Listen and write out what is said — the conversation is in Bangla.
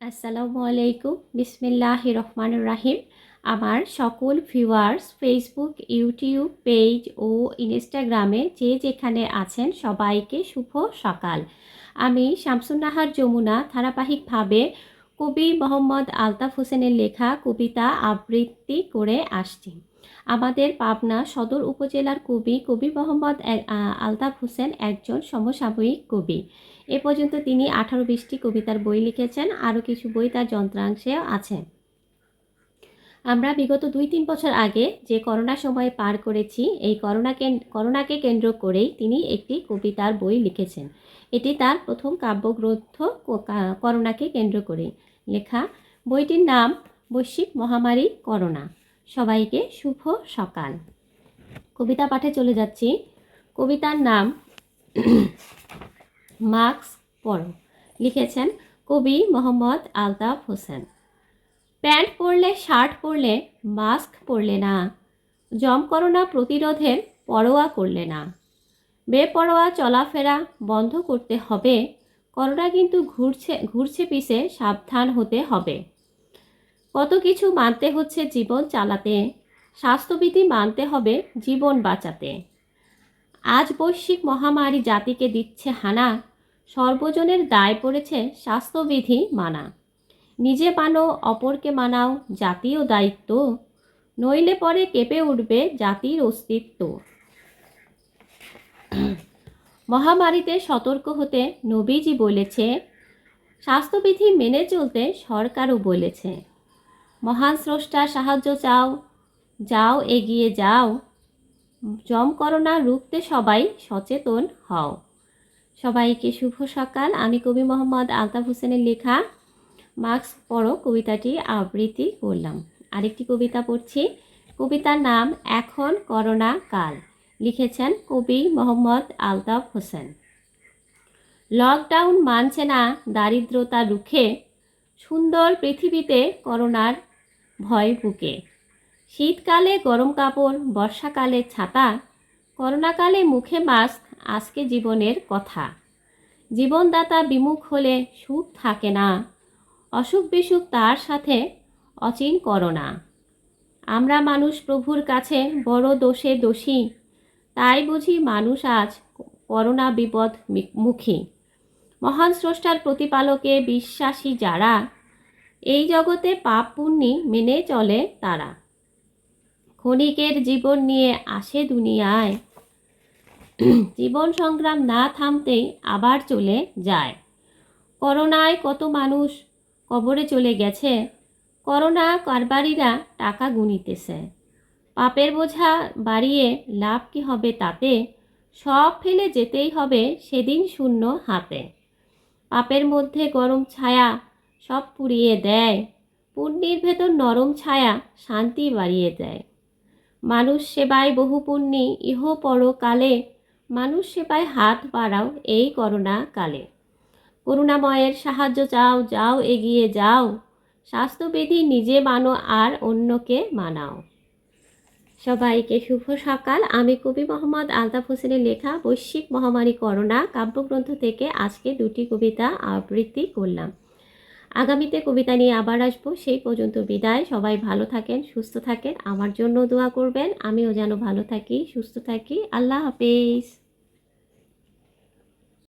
আসসালামু আলাইকুম। বিসমিল্লাহ রহমান রাহিম। আমার সকল ভিউয়ার্স ফেসবুক ইউটিউব পেজ ও ইনস্টাগ্রামে যে যেখানে আছেন সবাইকে শুভ সকাল। আমি শামসুন্নাহার যমুনা, ধারাবাহিকভাবে কবি মোহাম্মদ আলতাফ হোসেনের লেখা কবিতা আবৃত্তি করে আসছি। আমাদের পাবনা সদর উপজেলার কবি কবি মোহাম্মদ আলতাফ হোসেন একজন সমসাময়িক কবি। এ পর্যন্ত তিনি আঠারো বিশটি কবিতার বই লিখেছেন, আরও কিছু বই তার যন্ত্রাংশে আছে। আমরা বিগত দুই তিন বছর আগে যে করোনা সময় পার করেছি, এই করোনাকে করোনাকে কেন্দ্র করেই তিনি একটি কবিতার বই লিখেছেন। এটি তার প্রথম কাব্যগ্রন্থ করোনাকে কেন্দ্র করে লেখা, বইটির নাম, বৈশ্বিক মহামারী করোনা। সবাইকে শুভ সকাল। কবিতা পাঠে চলে যাচ্ছি। কবিতার নাম মাস্ক পরো লিখেছেন কবি মোহাম্মদ আলতাফ হোসেন। প্যান্ট পরলে, শার্ট পরলে, মাস্ক পরলে না। জম করোনা প্রতিরোধের পরোয়া করলে না। বেপরোয়া চলাফেরা বন্ধ করতে হবে। করোনা কিন্তু ঘুরছে ঘুরছে পিছে সাবধান হতে হবে। কত কিছু মানতে হচ্ছে জীবন চালাতে। স্বাস্থ্যবিধি মানতে হবে জীবন বাঁচাতে। আজ বৈশ্বিক মহামারী জাতিকে দিচ্ছে হানা, সর্বজনের দায় পড়েছে স্বাস্থ্যবিধি মানা। নিজে মানো, অপরকে মানাও জাতীয় দায়িত্ব। নইলে পরে কেঁপে উঠবে জাতির অস্তিত্ব। মহামারীতে সতর্ক হতে নবীজি বলেছে, স্বাস্থ্যবিধি মেনে চলতে সরকারও বলেছে। মহান স্রষ্টার সাহায্য চাও, যাও, এগিয়ে যাও। জম করোনা রুখতে সবাই সচেতন হও। সবাইকে শুভ সকাল। আমি কবি মোহাম্মদ আলতাফ হোসেনের লেখা মাস্ক পড়ো কবিতাটি আবৃত্তি করলাম। আরেকটি কবিতা পড়ছি। কবিতার নাম এখন করোনা কাল। লিখেছেন কবি মোহাম্মদ আলতাফ হোসেন। লকডাউন মানছে না দারিদ্রতা রুখে। সুন্দর পৃথিবীতে করোনার ভয় বুকে। শীতকালে গরম কাপড়, বর্ষাকালে ছাতা, করোনাকালে মুখে মাস্ক, আজকে জীবনের কথা। জীবনদাতা বিমুখ হলে সুখ থাকে না। অসুখ বিসুখ তার সাথে অচিন করোনা আমরা মানুষ প্রভুর কাছে বড় দোষে দোষী। তাই বুঝি মানুষ আজ করোনা বিপদ মুখী। মহান স্রষ্টার প্রতিপালকে বিশ্বাসী যারা এই জগতে পাপ পুণ্যি মেনে চলে তারা। ক্ষণিকের জীবন নিয়ে আসে দুনিয়ায়। জীবন সংগ্রাম না থামতেই আবার চলে যায়। করোনায় কত মানুষ কবরে চলে গেছে, করোনা কারবারিরা টাকা গুনিতেছে। পাপের বোঝা বাড়িয়ে লাভ কি হবে তাতে, সব ফেলে যেতেই হবে সেদিন শূন্য হাতে। পাপের মধ্যে গরম ছায়া সব পুড়িয়ে দেয়। পুণ্যের ভেতর নরম ছায়া শান্তি বাড়িয়ে দেয়। মানুষ সেবায় বহু পুণ্যি, ইহ পরকালে মানুষ সেবায় হাত বাড়াও এই করোনা কালে। করুণাময়ের সাহায্য চাও, যাও এগিয়ে যাও। স্বাস্থ্যবিধি নিজে মানো, আর অন্যকে মানাও। সবাইকে শুভ সকাল। আমি কবি মোহাম্মদ আলতাফ হোসেনের লেখা বৈশ্বিক মহামারী করোনা কাব্যগ্রন্থ থেকে আজকে দুটি কবিতা আবৃত্তি করলাম। আগামীতে কবিতা নিয়ে আবার আসব। সেই পর্যন্ত বিদায়। সবাই ভালো থাকেন, সুস্থ থাকেন। আমার জন্য দোয়া করবেন। আমিও যেন ভালো থাকি, সুস্থ থাকি। আল্লাহ হাফেজ।